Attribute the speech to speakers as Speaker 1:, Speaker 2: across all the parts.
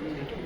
Speaker 1: Thank you.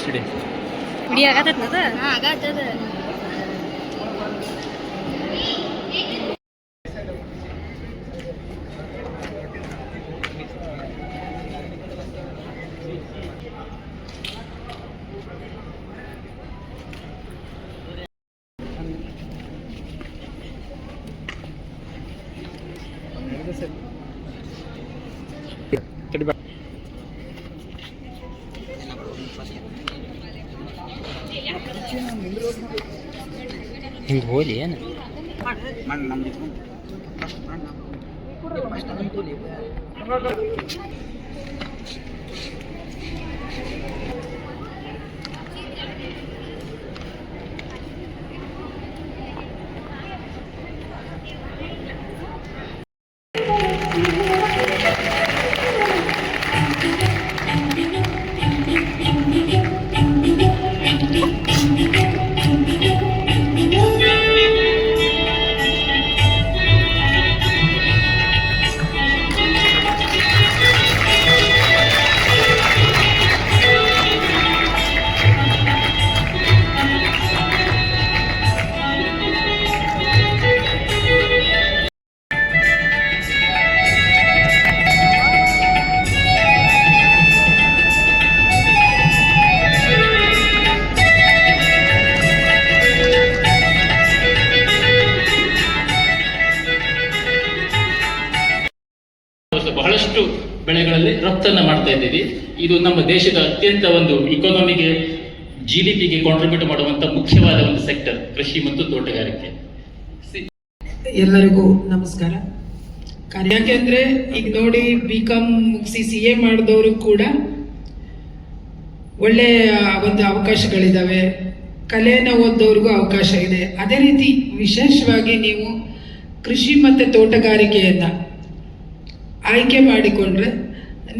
Speaker 1: Study
Speaker 2: ಹುಡಿ ಆಗತ್ತದ
Speaker 3: ಹಾ ಆಗತ್ತದ
Speaker 1: ತಡಿ ಹಿಂಗೆ ಹೋಲಿ ಏನು?
Speaker 4: ಬಹಳಷ್ಟು ಬೆಳೆಗಳಲ್ಲಿ ರಫ್ತನ್ನ ಮಾಡ್ತಾ ಇದ್ದೀವಿ. ಇದು ನಮ್ಮ ದೇಶದ ಅತ್ಯಂತ ಒಂದು ಇಕಾನಮಿಗೆ ಜಿ ಡಿ ಪಿಗೆ ಕಾಂಟ್ರಿಬ್ಯೂಟ್ ಮಾಡುವಂತ ಮುಖ್ಯವಾದ ಒಂದು ಸೆಕ್ಟರ್ ಕೃಷಿ ಮತ್ತು ತೋಟಗಾರಿಕೆ.
Speaker 5: ಎಲ್ಲರಿಗೂ ನಮಸ್ಕಾರ. ಯಾಕೆಂದ್ರೆ ಈಗ ನೋಡಿ ಬಿ ಕಾಮ್ ಮುಗಿಸಿ ಸಿ ಎ ಮಾಡಿದವರು ಕೂಡ ಒಳ್ಳೆಯ ಒಂದು ಅವಕಾಶಗಳಿದ್ದಾವೆ ಕಲೆನ ಓದೋರ್ಗೂ ಅವಕಾಶ ಇದೆ. ಅದೇ ರೀತಿ ವಿಶೇಷವಾಗಿ ನೀವು ಕೃಷಿ ಮತ್ತು ತೋಟಗಾರಿಕೆಯನ್ನು ಆಯ್ಕೆ ಮಾಡಿಕೊಂಡ್ರೆ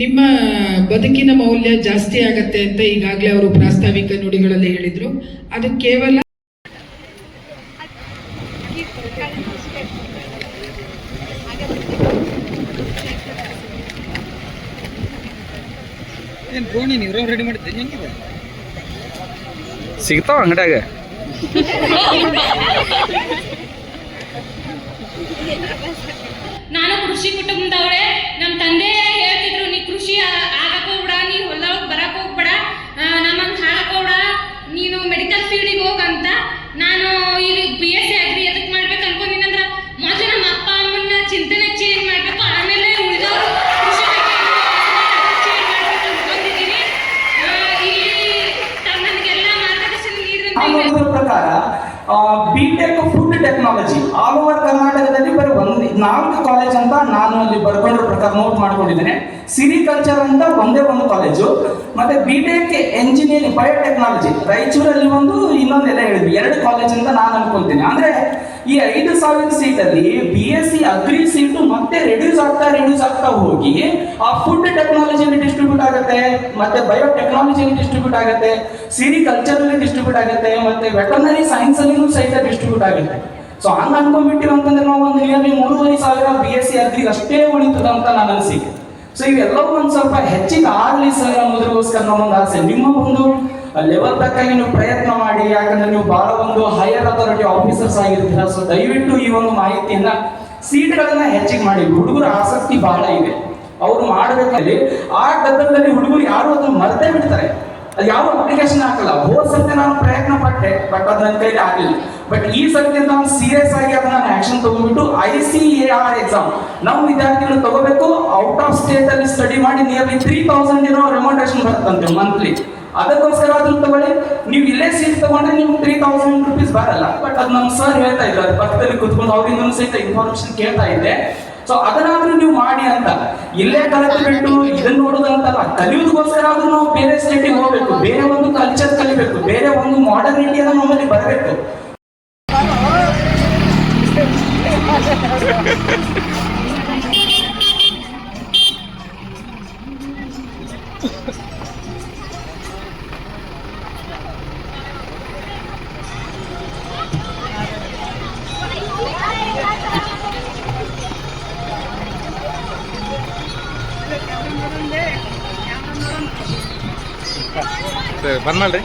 Speaker 5: ನಿಮ್ಮ ಬದುಕಿನ ಮೌಲ್ಯ ಜಾಸ್ತಿ ಆಗತ್ತೆ ಅಂತ ಈಗಾಗಲೇ ಅವರು ಪ್ರಾಸ್ತಾವಿಕ ನುಡಿಗಳಲ್ಲಿ ಹೇಳಿದರು. ಅದು ಕೇವಲ
Speaker 1: ಸಿಗ್ತಾವ ಅಂಗಡ್ಯಾಗ.
Speaker 6: ನಾನು ಕೃಷಿ ಕುಟುಂಬದವಳೆ
Speaker 7: B tech food technology all over ಕರ್ನಾಟಕದಲ್ಲಿ ಬರೀ ಒಂದು, ನಾಲ್ಕು ಕಾಲೇಜ್ ಅಂತ ನಾನು ಅಲ್ಲಿ ಬರ್ಕೊಂಡಿರೋ ಪ್ರಕಾರ ನೋಟ್ ಮಾಡ್ಕೊಂಡಿದ್ದೇನೆ. ಸಿರಿಕಲ್ಚರ್ ಅಂತ ಒಂದೇ ಒಂದು ಕಾಲೇಜು ಮತ್ತೆ ಬಿ ಟೆಕ್ ಎಂಜಿನಿಯರಿಂಗ್ ಬಯೋಟೆಕ್ನಾಲಜಿ ರಾಯಚೂರಲ್ಲಿ ಒಂದು ಇನ್ನೊಂದೆಲ್ಲ ಹೇಳಿದ್ವಿ. ಎರಡು ಕಾಲೇಜ್ ಅಂತ ನಾನು ಅನ್ಕೊಂತೀನಿ. ಅಂದ್ರೆ ಈ ಐದು ಸಾವಿರ ಸೀಟಲ್ಲಿ B S C agri seat ಮತ್ತೆ ರೆಡ್ಯೂಸ್ ಆಗ್ತಾ ರೆಡ್ಯೂಸ್ ಆಗ್ತಾ ಹೋಗಿ, ಆ ಫುಡ್ ಟೆಕ್ನಾಲಜಿಯಲ್ಲಿ ಡಿಸ್ಟ್ರಿಬ್ಯೂಟ್ ಆಗುತ್ತೆ, ಮತ್ತೆ ಬಯೋಟೆಕ್ನಾಲಜಿಯಲ್ಲಿ ಡಿಸ್ಟ್ರಿಬ್ಯೂಟ್ ಆಗುತ್ತೆ ಸಿರಿಕಲ್ಚರಲ್ಲಿ ಡಿಸ್ಟ್ರಿಬ್ಯೂಟ್ ಆಗುತ್ತೆ, ಮತ್ತೆ ವೆಟರ್ನರಿ ಸೈನ್ಸ್ ಅಲ್ಲಿನೂ ಸಹಿತ ಡಿಸ್ಟ್ರಿಬ್ಯೂಟ್ ಆಗುತ್ತೆ. ಸೊ ಹಂಗ ಅನ್ಕೊಂಡ್ಬಿಟ್ಟಿವಿ ಅಂತಂದ್ರೆ ನಾವು ಒಂದು ನಿಯರ್ಲಿ ಮೂರುವರೆ ಸಾವಿರ ಬಿ ಎಸ್ ಸಿ ಅಗ್ರಿ ಅಷ್ಟೇ ಉಳಿತದ ಅಂತ ನಾನು ಅನಿಸಿಕೆ ಸೊ ಇವೆಲ್ಲವೂ ಒಂದು ಸ್ವಲ್ಪ ಹೆಚ್ಚಿಗೆ ಆಗಲಿ ಸರ್ ಅನ್ನೋದಕ್ಕೋಸ್ಕರ ನಮ್ಮೊಂದು ಆಸೆ. ನಿಮ್ಮ ಒಂದು ಲೆವೆಲ್ ತಕ್ಕಾಗಿ ನೀವು ಪ್ರಯತ್ನ ಮಾಡಿ, ಯಾಕಂದ್ರೆ ನೀವು ಬಹಳ ಒಂದು ಹೈಯರ್ ಅಥಾರಿಟಿ ಆಫೀಸರ್ಸ್ ಆಗಿರ್ತೀರ. ಸೊ ದಯವಿಟ್ಟು ಈ ಒಂದು ಮಾಹಿತಿಯನ್ನ ಸೀಟ್ಗಳನ್ನ ಹೆಚ್ಚಿಗೆ ಮಾಡಿ. ಹುಡುಗರ ಆಸಕ್ತಿ ಬಹಳ ಇದೆ. ಅವ್ರು ಮಾಡಬೇಕಲ್ಲಿ ಆ ಗದ್ದಲದಲ್ಲಿ ಹುಡುಗರು ಯಾರು ಅದನ್ನು ಮರ್ತೇ ಬಿಡ್ತಾರೆ. ಅದು ಯಾವ ಅಪ್ಲಿಕೇಶನ್ ಹಾಕಲ್ಲ. ಹೋದ ಸರ್ತಿ ನಾನು ಪ್ರಯತ್ನ ಪಟ್ಟೆ, ಬಟ್ ಅದು ನನ್ನ ಕೈಲಿ ಆಗಲಿಲ್ಲ. ಬಟ್ ಈ ಸರ್ತಿ ನಾನು ಸೀರಿಯಸ್ ಆಗಿ ಅದನ್ನ ಆಕ್ಷನ್ ತಗೊಂಡ್ಬಿಟ್ಟು I C A R exam ನಮ್ಮ ವಿದ್ಯಾರ್ಥಿಗಳು ತಗೋಬೇಕು ಔಟ್ ಆಫ್ ಸ್ಟೇಟ್ ಅಲ್ಲಿ ಸ್ಟಡಿ ಮಾಡಿ ನಿಯರ್ಲಿ ತ್ರೀ ತೌಸಂಡ್ ಇರೋ ರೆಮೋಂಡೇಶನ್ ಬರ್ತಂತೆ ಮಂತ್ಲಿ ಅದಕ್ಕೋಸ್ಕರ ಅದನ್ನ ತಗೊಳ್ಳಿ. ನೀವು ಇಲ್ಲೇ ಸೀಟ್ ತಗೊಂಡ್ರೆ ನಿಮ್ಗೆ ತ್ರೀ ತೌಸಂಡ್ ರುಪೀಸ್ ಬರಲ್ಲ. ಬಟ್ ಅದು ನಮ್ಮ ಸರ್ ಹೇಳ್ತಾ ಇದ್ದಾರೆ ಪಕ್ಕದಲ್ಲಿ ಕುತ್ಕೊಂಡು ಅವ್ರಿಂದ ಸಹಿತ ಇನ್ಫಾರ್ಮೇಶನ್ ಕೇಳ್ತಾ ಇದ್ದೆ. ಸೊ ಅದನ್ನಾದ್ರೂ ನೀವು ಮಾಡಿ ಅಂತ. ಇಲ್ಲೇ ಕಲಿತು ಬಿಟ್ಟು ಇದನ್ನ ನೋಡೋದಂತಲ್ಲ. ಕಲಿಯೋದಕ್ಕೋಸ್ಕರ ಆದ್ರೂ ನಾವು ಬೇರೆ ಸ್ಟೇಟಿಗೆ ಹೋಗ್ಬೇಕು. ಬೇರೆ ಒಂದು ಕಲ್ಚರ್ ಕಲಿಬೇಕು. ಬೇರೆ ಒಂದು ಮಾಡರ್ನಿಟಿ ಅನ್ನ ನಮ್ಮಲ್ಲಿ ಬರಬೇಕು.
Speaker 1: ಸರಿ
Speaker 8: ಬಂದ್ ಮಾಡ್ರಿ